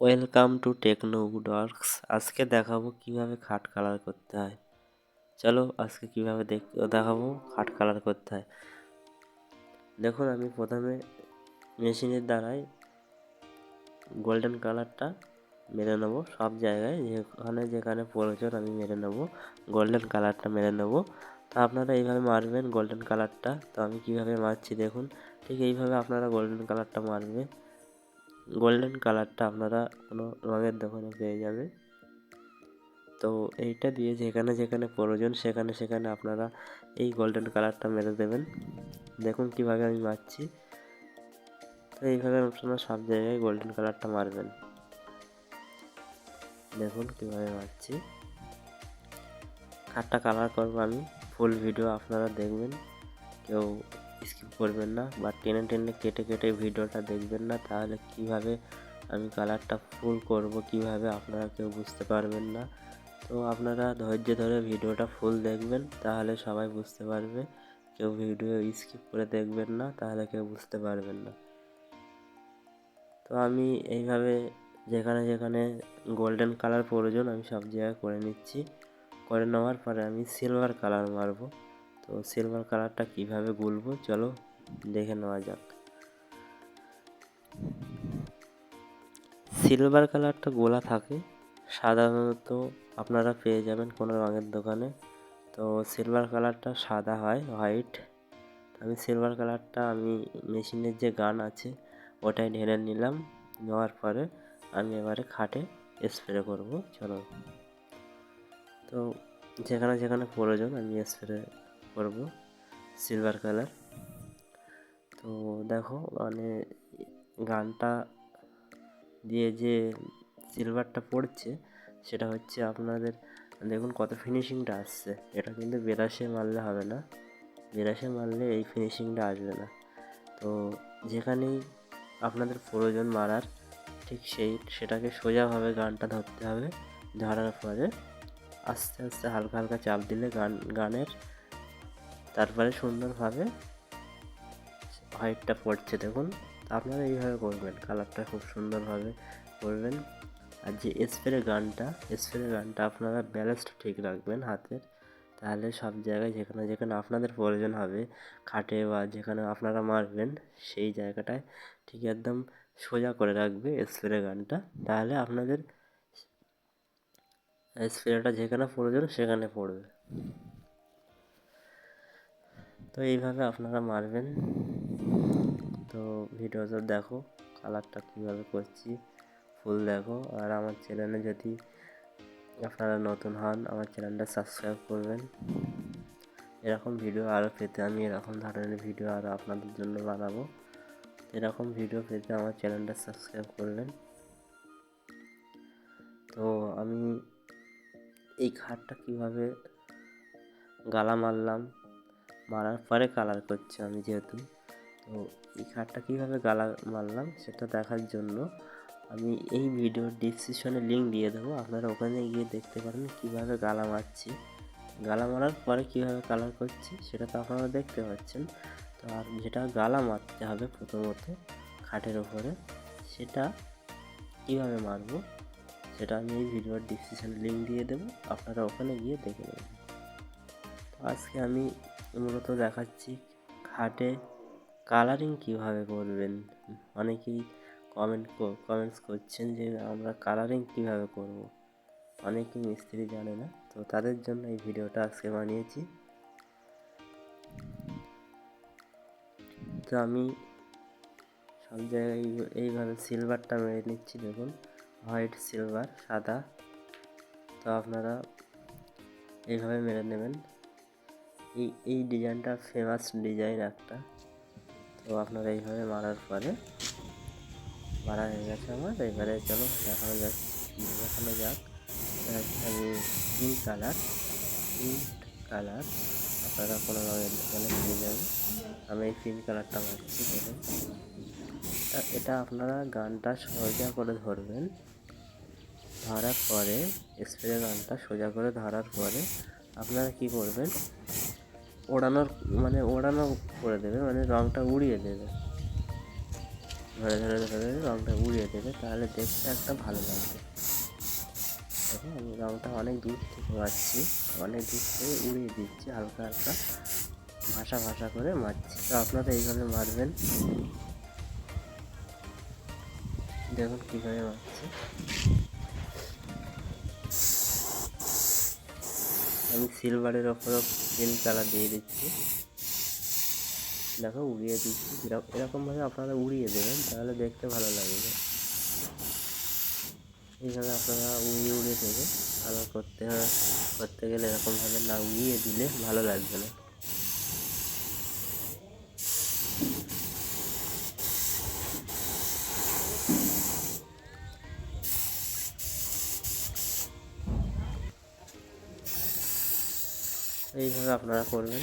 Welcome to techno উডওয়ার্কস আজকে দেখাবো কীভাবে খাট কালার করতে হয়। চলো আজকে কীভাবে দেখ দেখাবো খাট কালার করতে হয়। দেখুন, আমি প্রথমে মেশিনের দ্বারাই গোল্ডেন কালারটা মেরে নেব। সব জায়গায় যেখানে যেখানে প্রয়োজন আমি মেরে নেব। গোল্ডেন কালারটা মেরে নেব। তো আপনারা এইভাবে মারবেন গোল্ডেন কালারটা তো আমি কীভাবে মারছি দেখুন। ঠিক এইভাবে আপনারা গোল্ডেন কালারটা মারবে। গোল্ডেন কালারটা আপনারা কোনো রঙের দোকানে পেয়ে যাবে তো এইটা দিয়ে যেখানে যেখানে প্রয়োজন সেখানে সেখানে আপনারা এই গোল্ডেন কালারটা মেরে দেবেন। দেখুন কীভাবে আমি মারছি। তো এইভাবে আপনারা সব জায়গায় গোল্ডেন কালারটা মারবেন। দেখুন কীভাবে মারছি। খাটটা কালার করব আমি। ফুল ভিডিও আপনারা দেখবেন। কেউ স্কিপ করবেন না বা টেনে টেনে কেটে কেটে ভিডিওটা দেখবেন না, তাহলে কীভাবে আমি কালারটা ফুল করব কীভাবে আপনারা কেউ বুঝতে পারবেন না। তো আপনারা ধৈর্য ধরে ভিডিওটা ফুল দেখবেন, তাহলে সবাই বুঝতে পারবে। কেউ ভিডিও স্কিপ করে দেখবেন না, তাহলে কেউ বুঝতে পারবেন না। তো আমি এইভাবে যেখানে যেখানে গোল্ডেন কালার প্রয়োজন আমি সব জায়গায় করে নিচ্ছি। করে নেওয়ার পরে আমি সিলভার কালার মারবো। তো সিলভার কালারটা কীভাবে গুলবো, চলো দেখে নেওয়া যাক। সিলভার কালারটা গোলা থাকে, সাধারণত আপনারা পেয়ে যাবেন কোনো রঙের দোকানে। তো সিলভার কালারটা সাদা হয় হোয়াইট আমি সিলভার কালারটা আমি মেশিনের যে গান আছে, ওটাই ঢেলে নিলাম, নেওয়ার পরে আমি এবারে খাটে স্প্রে করব, চলো। তো যেখানে যেখানে প্রয়োজন আমি স্প্রে করব সিলভার কালার তো দেখো মানে গানটা দিয়ে যে সিলভারটা পড়ছে, সেটা হচ্ছে আপনাদের, দেখুন কত ফিনিশিংটা আসছে। এটা কিন্তু বেরাসে মারলে হবে না। বেরাসে মারলে এই ফিনিশিংটা আসবে না। তো যেখানেই আপনাদের প্রয়োজন মারার, ঠিক সেই, সেটাকে সোজাভাবে গানটা ধরতে হবে। ধরার পরে আস্তে আস্তে হালকা হালকা চাপ দিলে গান, গানের তারপরে সুন্দরভাবে হোয়াইটটা পড়ছে, দেখুন। আপনারা এইভাবে করবেন কালারটা খুব সুন্দরভাবে করবেন আর যে স্প্রে গানটা স্প্রে গানটা আপনারা ব্যালেন্সটা ঠিক রাখবেন হাতের, তাহলে সব জায়গায় যেখানে যেখানে আপনাদের প্রয়োজন হবে, খাটে বা যেখানে আপনারা মারবেন, সেই জায়গাটায় ঠিক একদম সোজা করে রাখবে স্প্রে গানটা তাহলে আপনাদের স্প্রেটা যেখানে প্রয়োজন সেখানে পড়বে। তো এইভাবে আপনারা মারবেন। তো ভিডিওটা দেখো কালারটা কীভাবে করছি। ফুল দেখো। আর আমার চ্যানেলে যদি আপনারা নতুন হন, আমার চ্যানেলটা সাবস্ক্রাইব করবেন। এরকম ভিডিও আরও পেতে আমি এরকম ধরনের ভিডিও আরও আপনাদের জন্য বানাবো। এরকম ভিডিও পেতে আমার চ্যানেলটা সাবস্ক্রাইব করবেন। তো আমি এই খাটটা কীভাবে গালা মারলাম মারার পরে কালার করছি আমি যেহেতু। তো এই খাটটা কীভাবে গালা মারলাম সেটা দেখার জন্য আমি এই ভিডিওর ডিসক্রিপশনে লিঙ্ক দিয়ে দেবো। আপনারা ওখানে গিয়ে দেখতে পারেন কীভাবে গালা মারছি। গালা মারার পরে কীভাবে কালার করছি সেটা তো আপনারা দেখতে পাচ্ছেন। তো আর যেটা গালা মারতে হবে প্রথমত খাটের ওপরে সেটা কীভাবে মারবো সেটা আমি এই ভিডিওর ডিসক্রিপশানে লিঙ্ক দিয়ে দেবো। আপনারা ওখানে গিয়ে দেখে নেবেন। আজকে আমি মূলত দেখাচ্ছি। খাটে কালারিং কীভাবে করবেন? অনেকেই কমেন্ট কমেন্টস করছেন যে আমরা কালারিং কীভাবে করব? অনেকেই মিস্ত্রি জানে না, তো তাদের জন্য এই ভিডিওটা আজকে বানিয়েছি। তো আমি সব জায়গায় এইভাবে সিলভারটা মেরে নিচ্ছি, দেখুন। হোয়াইট সিলভার সাদা। তো আপনারা এইভাবে মেরে নেবেন। এই এই ডিজাইনটা ফেমাস ডিজাইন একটা। তো আপনারা এইভাবে মারার পরে, মারা হয়ে গেছে আমার। এবারে চলো দেখানো যাক দেখানো যাক। আমি পিঙ্ক কালার পিঙ্ক কালার। আপনারা কোনো রঙের দোকানে পেয়ে যাবেন। আমি এই পিঙ্ক কালারটা মারছি, দেখুন। এটা আপনারা গানটা সোজা করে ধরবেন। ধরার পরে স্প্রে গানটা সোজা করে ধরার পরে, আপনারা কি করবেন? ওড়ানোর মানে ওড়ানো করে দেবে মানে রঙটা উড়িয়ে দেবে। ধরে ধরে ধরে ধরে রঙটা উড়িয়ে দেবে, তাহলে দেখতে একটা ভালো লাগবে। দেখো, আমি রঙটা অনেক দূর থেকে মারছি, অনেক দূর থেকে উড়িয়ে দিচ্ছি, হালকা হালকা ভাষা ভাষা করে মারছি। তো আপনারা এইভাবে মারবেন। দেখুন কীভাবে মারছি। আমি সিলভারের ওপরও গ্রিন কালার দিয়ে দিচ্ছি। দেখো, উড়িয়ে দিচ্ছি। এরকম এরকমভাবে আপনারা উড়িয়ে দেবেন, তাহলে দেখতে ভালো লাগবে। এইভাবে আপনারা উড়িয়ে উড়িয়ে দেবেন। আবার করতে করতে গেলে এরকমভাবে না উড়িয়ে দিলে ভালো লাগবে না। এইভাবে আপনারা করবেন।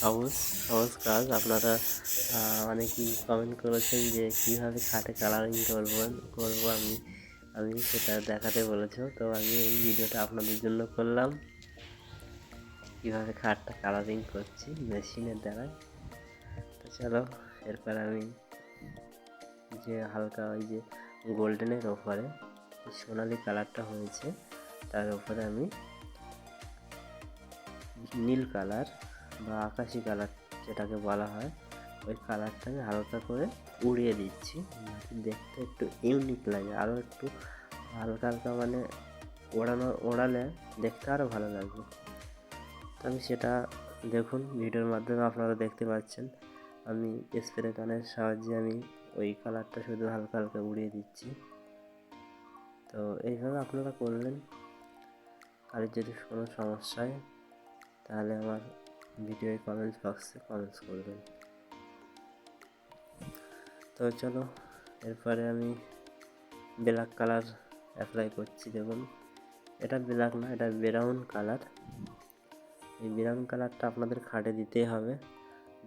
সহজ সহজ কাজ। আপনারা অনেকেই কমেন্ট করেছেন যে কীভাবে খাটে কালারিং করব করব আমি আমি সেটা দেখাতে বলেছ। তো আমি এই ভিডিওটা আপনাদের জন্য করলাম। কীভাবে খাটটা কালারিং করছি মেশিনের দ্বারায় তো চলো, এরপর আমি যে হালকা ওই যে গোল্ডেনের ওপরে সোনালি কালারটা হয়েছে। তার উপরে আমি নীল কালার বা আকাশি কালার যেটাকে বলা হয়, ওই কালারটাকে হালকা করে উড়িয়ে দিচ্ছি। দেখতে একটু ইউনিক লাগে আরও একটু হালকা হালকা মানে ওড়ানো, ওড়ালে দেখতে আরও ভালো লাগবে। তো আমি সেটা দেখুন, ভিডিওর মাধ্যমে আপনারা দেখতে পাচ্ছেন। আমি স্প্রে কানের সাহায্যে আমি ওই কালারটা শুধু হালকা হালকা উড়িয়ে দিচ্ছি। তো এইভাবে আপনারা করলেন। আর যদি কোনো সমস্যা হয়, তাহলে আমার ভিডিওর কমেন্টস বক্সে কমেন্টস করবেন। তো চলো, এরপরে আমি ব্ল্যাক কালার অ্যাপ্লাই করছি, দেখুন। এটা ব্ল্যাক না, এটা ব্রাউন কালার এই ব্রাউন কালারটা আপনাদের খাটে দিতেই হবে।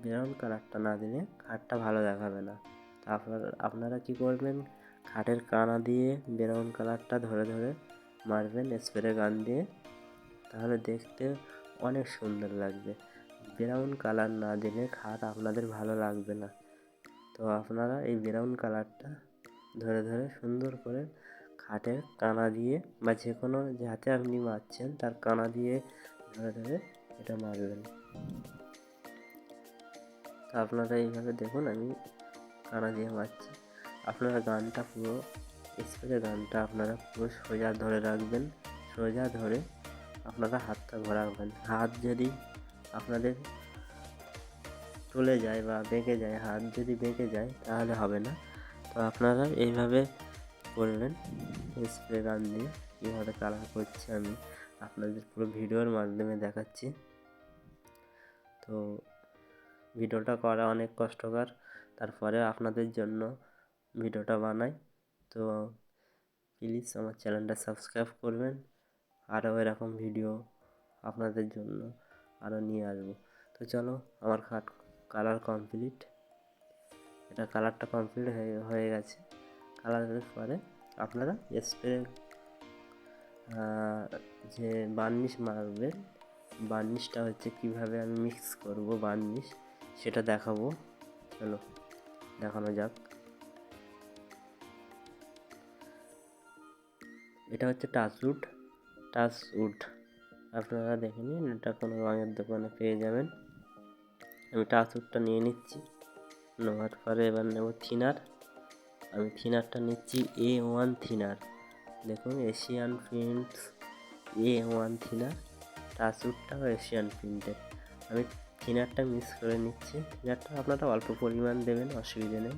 ব্রাউন কালারটা না দিলে খাটটা ভালো দেখাবে না। আপনারা আপনারা কী করবেন? খাটের কানা দিয়ে ব্রাউন কালারটা ধরে ধরে মারবেন স্প্রে গান দিয়ে, তাহলে দেখতে অনেক সুন্দর লাগবে। ব্রাউন কালার না দিলে খাট আপনাদের ভালো লাগবে না। তো আপনারা এই ব্রাউন কালারটা ধরে ধরে সুন্দর করে খাটের কানা দিয়ে বা যে কোনো যাতে আপনি মারছেন, তার কানা দিয়ে ধরে ধরে এটা মারবেন। তো আপনারা এইভাবে দেখুন, আমি কানা দিয়ে মারছি। আপনারা গানটা পুরো স্প্রে গানটা আপনারা পুরো সোজা ধরে রাখবেন, সোজা ধরে আপনারা হাতটা ঘোরাবেন। হাত যদি আপনাদের চলে যায় বা বেঁকে যায়, হাত যদি বেঁকে যায় তাহলে হবে না। তো আপনারা এইভাবে করবেন, স্প্রে গান দিয়ে কীভাবে কালার করছি আমি আপনাদের পুরো ভিডিওর মাধ্যমে দেখাচ্ছি। তো ভিডিওটা করা অনেক কষ্টকর তারপরে আপনাদের জন্য ভিডিওটা বানাই। তো প্লিজ আমার চ্যানেলটা সাবস্ক্রাইব করবেন। আরও এরকম ভিডিও আপনাদের জন্য আরও নিয়ে আসব। তো চলো, আমার খাট কালার কমপ্লিট এটা কালারটা কমপ্লিট হয়ে হয়ে গেছে। কালারের পরে আপনারা স্প্রে যে বার্নিশ মারবেন বার্নিশটা হচ্ছে কীভাবে আমি মিক্স করব বার্নিশ সেটা দেখাবো। চলো, দেখানো যাক। এটা হচ্ছে টাচউড টাচউড আপনারা দেখে নিন, এটা কোনো রঙের দোকানে পেয়ে যাবেন। আমি টাচ টাচউডটা নিয়ে নিচ্ছি। নেওয়ার পরে এবার নেব থিনার আমি থিনারটা নিচ্ছি এ ওয়ান থিনার দেখুন Asian prints A one thinner টাচউডটাও Asian প্রিন্টের আমি থিনারটা মিক্স করে নিচ্ছি। থিনারটা আপনারা অল্প পরিমাণ দেবেন, অসুবিধা নেই।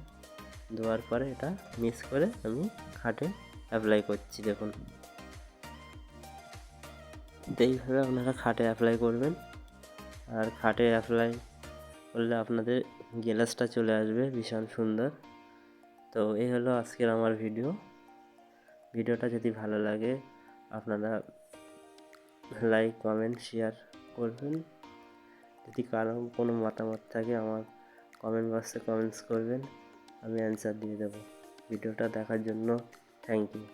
দেওয়ার পরে এটা মিক্স করে আমি খাটে অ্যাপ্লাই করছি, দেখুন। তো এইভাবে আপনারা খাটে অ্যাপ্লাই করবেন। আর খাটে অ্যাপ্লাই করলে আপনাদের গ্লাসটা চলে আসবে, ভীষণ সুন্দর। তো এই হলো আজকের আমার ভিডিও ভিডিওটা যদি ভালো লাগে, আপনারা লাইক কমেন্ট শেয়ার করবেন। যদি কারও কোনো মতামত থাকে, আমার কমেন্ট বক্সে কমেন্টস করবেন। আমি অ্যান্সার দিয়ে দেবো। ভিডিওটা দেখার জন্য Thank you.